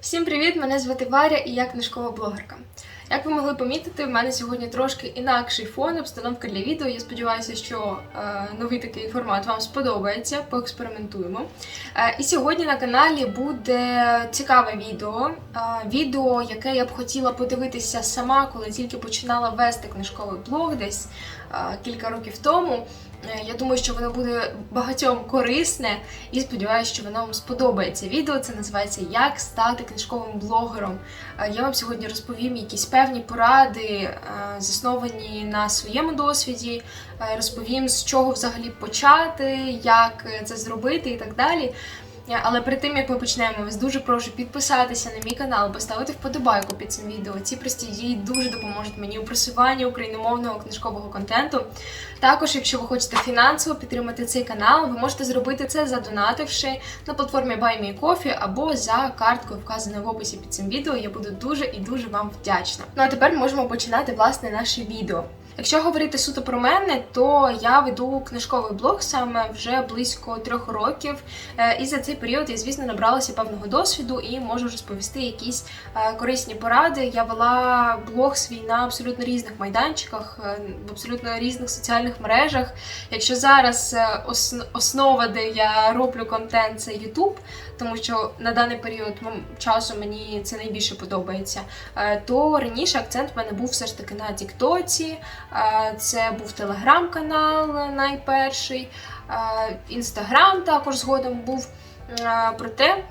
Всім привіт! Мене звати Варя і я книжкова блогерка. Як ви могли помітити, в мене сьогодні трошки інакший фон, обстановка для відео. Я сподіваюся, що е, новий такий формат вам сподобається. Поекспериментуємо. Е, і сьогодні на каналі буде цікаве відео. Е, відео, яке я б хотіла подивитися сама, коли тільки починала вести книжковий блог десь кілька років тому. Е, Я думаю, що воно буде багатьом корисне і сподіваюся, що воно вам сподобається. Відео це називається Як стати книжковим блогером. Е, Я вам сьогодні розповім якісь певні поради, е, засновані на своєму досвіді. Розповім, з чого взагалі почати, як це зробити і так далі. Е, Але перед тим як ми почнемо, вас дуже прошу підписатися на мій канал, поставити вподобайку під цим відео. Ці прості дії дуже допоможуть мені у просуванні україномовного книжкового контенту. Також, якщо ви хочете фінансово підтримати цей канал, ви можете зробити це задонативши на платформі BuyMeCoffee або за карткою, вказаною в описі під цим відео. Я буду дуже і дуже вам вдячна. Ну а тепер можемо починати власне наше відео. Якщо говорити суто про мене, то я веду книжковий блог саме вже близько трьох років. Е, І за цей період я, звісно, набралася певного досвіду і можу розповісти якісь е, корисні поради. Я вела блог свій на абсолютно різних майданчиках, е, в абсолютно різних соціальних мережах. Якщо зараз основа, де я роблю контент, це YouTube, тому що на даний період м- часу мені це найбільше подобається, то раніше акцент в мене був все ж таки на Тіктоці. Це був телеграм-канал найперший, інстаграм також згодом був. Проте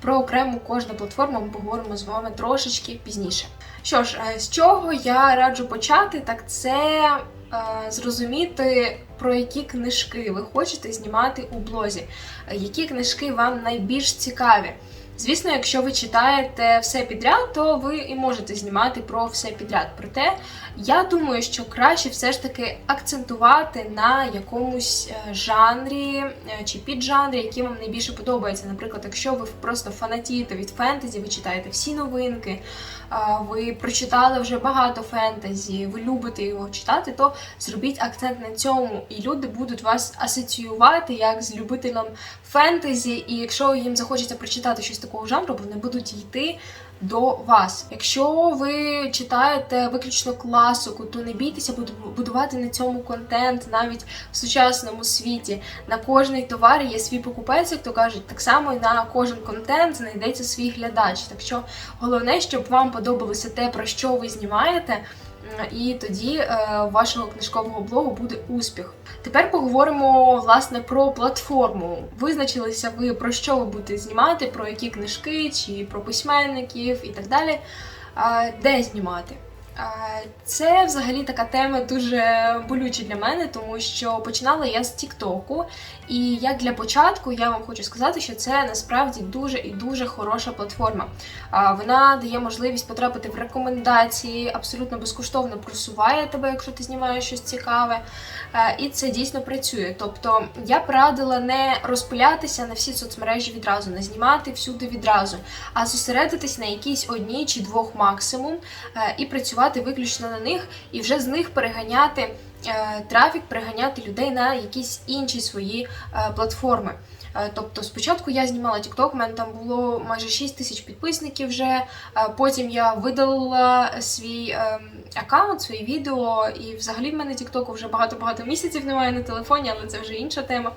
про окрему кожну платформу ми поговоримо з вами трошечки пізніше. Що ж, е, з чого я раджу почати, так це е, зрозуміти, про які книжки ви хочете знімати у блозі, які книжки вам найбільш цікаві. Звісно, якщо ви читаєте все підряд, то ви і можете знімати про все підряд. Проте я думаю, що краще все ж таки акцентувати на якомусь е, жанрі е, чи піджанрі, який вам найбільше подобається. Наприклад, якщо ви просто фанатієте від фентезі, ви читаєте всі новинки, ви прочитали вже багато фентезі, ви любите його читати, то зробіть акцент на цьому, і люди будуть вас асоціювати як з любителем фентезі. І якщо їм захочеться прочитати щось такого жанру, вони будуть йти до вас. Якщо ви читаєте виключно класику, то не бійтеся буду- будувати на цьому контент навіть в сучасному світі. На кожний товар є свій покупець, як то кажуть, так само і на кожен контент знайдеться свій глядач. Так що головне, щоб вам подобалося те, про що ви знімаєте. І тоді е, вашого книжкового блогу буде успіх. Тепер поговоримо власне про платформу. Визначилися ви про що ви будете знімати, про які книжки, чи про письменників і так далі. Де знімати? Це взагалі така тема дуже болюча для мене, тому що починала я з Тіктоку. І як для початку я вам хочу сказати, що це насправді дуже і дуже хороша платформа. Вона дає можливість потрапити в рекомендації, абсолютно безкоштовно просуває тебе, якщо ти знімаєш щось цікаве. І це дійсно працює. Тобто я б радила не розпилятися на всі соцмережі відразу, не знімати всюди відразу, а зосередитись на якійсь одній чи двох максимум і працювати виключно на них, і вже з них переганяти е, трафік, переганяти людей на якісь інші свої е, платформи. Е, Тобто спочатку я знімала TikTok, у мене там було майже 6 тисяч підписників вже. е, Потім я видалила свій ем, аккаунт, свої відео, і взагалі в мене TikTok вже багато-багато місяців немає на телефоні, але це вже інша тема.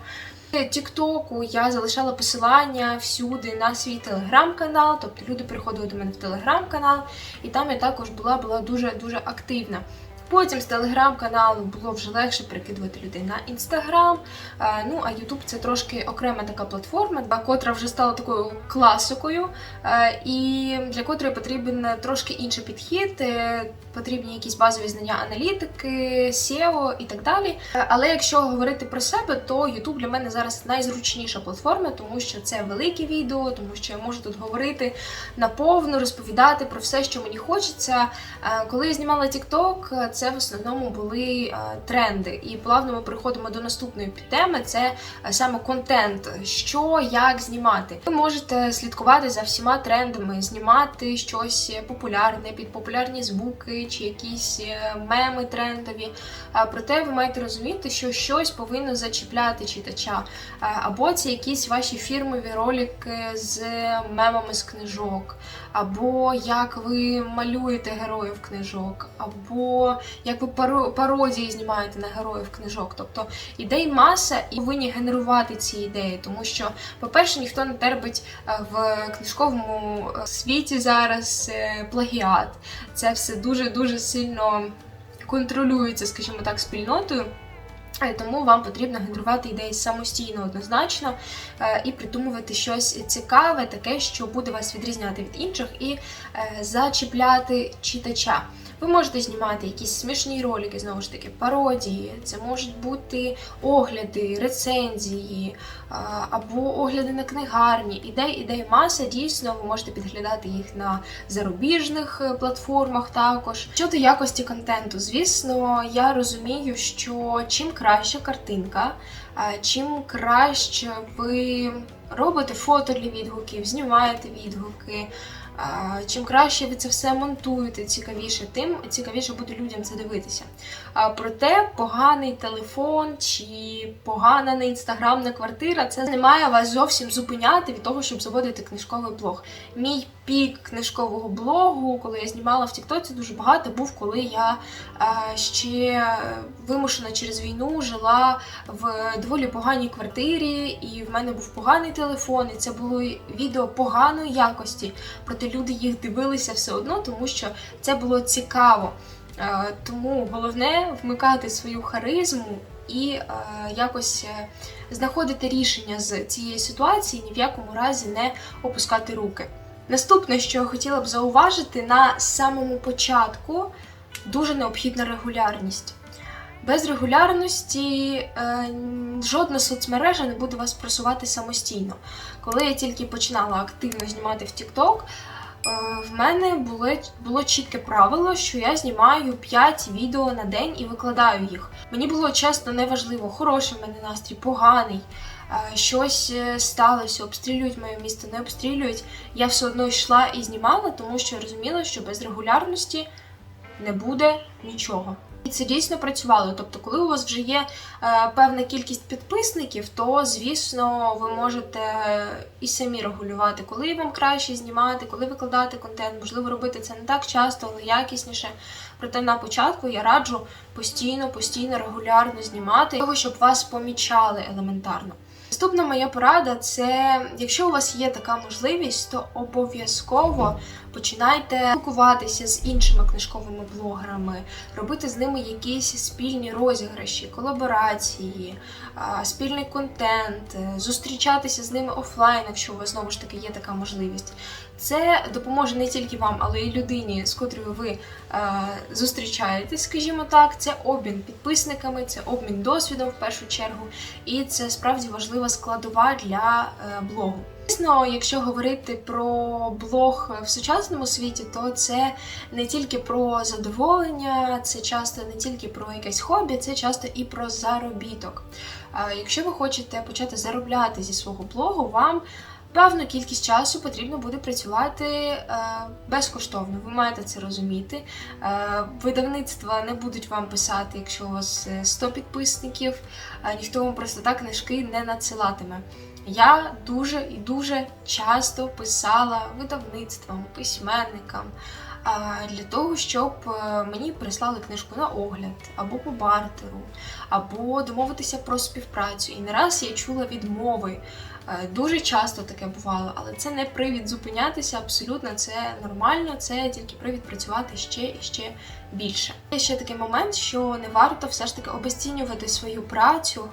Тіктоку я залишала посилання всюди на свій телеграм-канал, тобто люди приходили до мене в телеграм-канал, і там я також була, була дуже дуже активна. Потім з телеграм-каналу було вже легше перекидувати людей на інстаграм. Е, Ну а Ютуб це трошки окрема така платформа, котра вже стала такою класикою, е, і для котрої потрібен трошки інший підхід. е, Потрібні якісь базові знання аналітики, SEO і так далі. Але якщо говорити про себе, то YouTube для мене зараз найзручніша платформа, тому що це велике відео, тому що я можу тут говорити наповну, розповідати про все, що мені хочеться. Коли я знімала TikTok, це в основному були е, тренди. І плавно ми переходимо до наступної підтеми: це е, саме контент, що як знімати. Ви можете слідкувати за всіма трендами, знімати щось популярне, під популярні звуки чи якісь е, меми трендові. Проте ви маєте розуміти, що щось повинно зачіпляти читача. Або це якісь ваші фірмові ролики з мемами з книжок, або як ви малюєте героїв книжок, або як ви пародії знімаєте на героїв книжок. Тобто ідей маса і повинні генерувати ці ідеї, тому що, по-перше, ніхто не терпить е, в книжковому е, світі зараз е, плагіат. Це все дуже дуже сильно контролюється, скажімо так, спільнотою. Тому вам потрібно генерувати ідеї самостійно однозначно і придумувати щось цікаве, таке, що буде вас відрізняти від інших і зачіпляти читача. Ви можете знімати якісь смішні ролики, знову ж таки, пародії, це можуть бути огляди, рецензії або огляди на книгарні. Ідей, ідей маса. Дійсно, ви можете підглядати їх на зарубіжних е, платформах також. Щодо якості контенту, звісно, я розумію, що чим краща картинка, чим краще ви робите фото для відгуків, знімаєте відгуки. Чим краще ви це все монтуєте цікавіше, тим цікавіше буде людям це дивитися. Проте поганий телефон чи погана неінстаграмна квартира це не має вас зовсім зупиняти від того, щоб заводити книжковий блог. Мій пік книжкового блогу, коли я знімала в Тіктоці, дуже багато був, коли я ще вимушена через війну жила в доволі поганій квартирі, і в мене був поганий телефон, і це було відео поганої якості. Проте люди їх дивилися все одно, тому що це було цікаво. Е, Тому головне вмикати свою харизму і е, якось е, знаходити рішення з цієї ситуації, ні в якому разі не опускати руки. Наступне, що я хотіла б зауважити, на самому початку дуже необхідна регулярність. Без регулярності е, жодна соцмережа не буде вас просувати самостійно. Коли я тільки починала активно знімати в TikTok, в мене було, було чітке правило, що я знімаю 5 відео на день і викладаю їх. Мені було чесно неважливо, хороший в мене настрій, поганий. е, Щось е, сталося, обстрілюють моє місто, не обстрілюють. Я все одно йшла і знімала, тому що розуміла, що без регулярності не буде нічого. І це дійсно працювало. Тобто, коли у вас вже є е, певна кількість підписників, то звісно ви можете і самі регулювати, коли вам краще знімати, коли викладати контент. Можливо, робити це не так часто, але якісніше. Проте на початку я раджу постійно, постійно, регулярно знімати, того, щоб вас помічали елементарно. Наступна моя порада це, якщо у вас є така можливість, то обов'язково починайте спілкуватися з іншими книжковими блогерами, робити з ними якісь спільні розіграші, колаборації, спільний контент, е, зустрічатися з ними офлайн, якщо у вас знову ж таки є така можливість. Це допоможе не тільки вам, але й людині, з котрою ви е, зустрічаєтесь, скажімо так. Це обмін підписниками, це обмін досвідом в першу чергу, і це справді важлива складова для е, блогу. Звісно, якщо говорити про блог в сучасному світі, то це не тільки про задоволення, це часто не тільки про якесь хобі, це часто і про заробіток. А Якщо ви хочете почати заробляти зі свого блогу, вам певну кількість часу потрібно буде працювати е, безкоштовно. Ви маєте це розуміти. Е, видавництва не будуть вам писати, якщо у вас е, 100 підписників, е, ніхто вам просто так книжки не надсилатиме. Я дуже і дуже часто писала видавництвам, письменникам для того, щоб е, мені прислали книжку на огляд або по бартеру, або домовитися про співпрацю. І не раз я чула відмови. Е, Дуже часто таке бувало, але це не привід зупинятися. Абсолютно це нормально, це тільки привід працювати ще і ще більше. Є ще такий момент, що не варто все ж таки обесцінювати свою працю.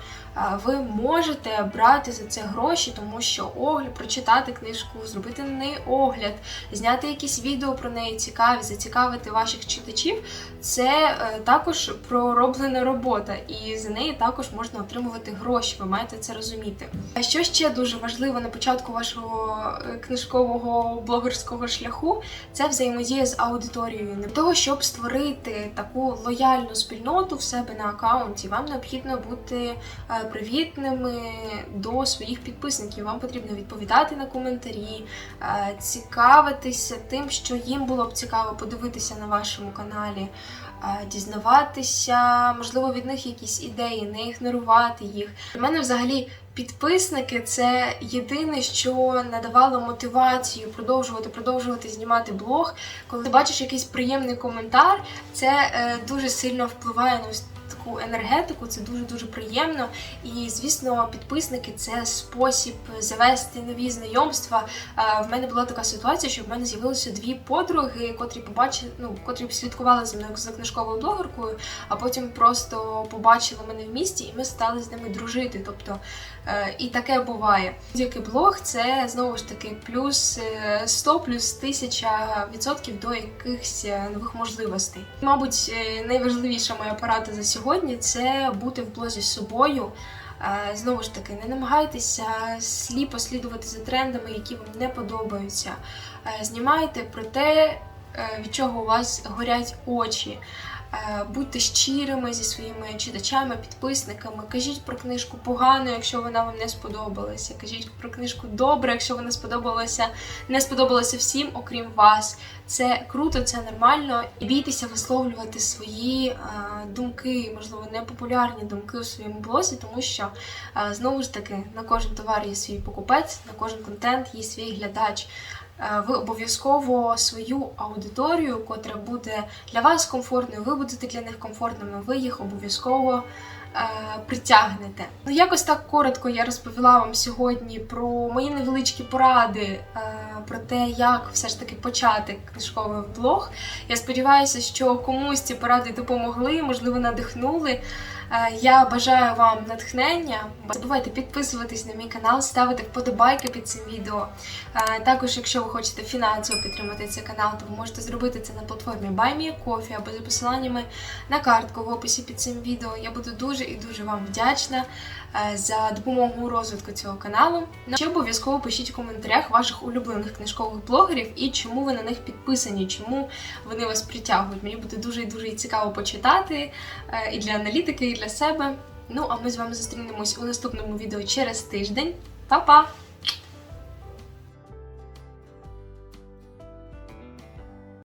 Ви можете брати за це гроші, тому що огляд, прочитати книжку, зробити на неї огляд, зняти якісь відео про неї цікаві, зацікавити ваших читачів. Це е, також пророблена робота, і за неї також можна отримувати гроші. Ви маєте це розуміти. А що ще дуже важливо на початку вашого е, книжкового блогерського шляху, це взаємодія з аудиторією. Для того, щоб створити таку лояльну спільноту в себе на аккаунті, вам необхідно бути е, привітними до своїх підписників. Вам потрібно відповідати на коментарі, е, цікавитися тим, що їм було б цікаво подивитися на вашому каналі. е, Дізнаватися, можливо, від них якісь ідеї, не ігнорувати їх. У мене взагалі Підписники це єдине, що надавало мотивацію продовжувати, продовжувати знімати блог. Коли ти бачиш якийсь приємний коментар, це е, дуже сильно впливає на таку енергетику, це дуже дуже приємно. І звісно, підписники це спосіб завести нові знайомства. Е, в мене була така ситуація, що в мене з'явилися дві подруги, котрі побачили, ну котрі слідкували за мною за книжковою блогеркою, а потім просто побачили мене в місті, і ми стали з ними дружити. Тобто Е, І таке буває. Будь-який блог це знову ж таки плюс е, 100, плюс 1000 відсотків до якихось е, нових можливостей. Мабуть, е, найважливіша моя порада за сьогодні це бути в блозі з собою. Е, Знову ж таки, не намагайтеся сліпо слідувати за трендами, які вам не подобаються. Е, Знімайте про те, е, від чого у вас горять очі. Будьте щирими зі своїми читачами, підписниками. Кажіть про книжку погано, якщо вона вам не сподобалася. Кажіть про книжку добре, якщо вона сподобалася, не сподобалася всім, окрім вас. Це круто, це нормально. І бійтеся висловлювати свої е, думки, можливо, непопулярні думки у своєму блозі, тому що е, знову ж таки на кожен товар є свій покупець, на кожен контент є свій глядач. Е, Ви обов'язково свою аудиторію, котра буде для вас комфортною, ви будете для них комфортними, ви їх обов'язково притягнете. Ну, якось так коротко я розповіла вам сьогодні про мої невеличкі поради, е, про те, як все ж таки почати книжковий блог. Я сподіваюся, що комусь ці поради допомогли, можливо, надихнули. Е, Я бажаю вам натхнення. Не забувайте підписуватись на мій канал, ставити вподобайки під цим відео. Е, Також, якщо ви хочете фінансово підтримати цей канал, то ви можете зробити це на платформі BuyMeACoffee або за посиланнями на картку в описі під цим відео. Я буду дуже і дуже вам вдячна за допомогу розвитку цього каналу. Ще обов'язково пишіть у коментарях ваших улюблених книжкових блогерів і чому ви на них підписані, чому вони вас притягують. Мені буде дуже і дуже цікаво почитати е, і для аналітики, і для себе. Ну а ми з вами зустрінемось у наступному відео через тиждень. Па-па!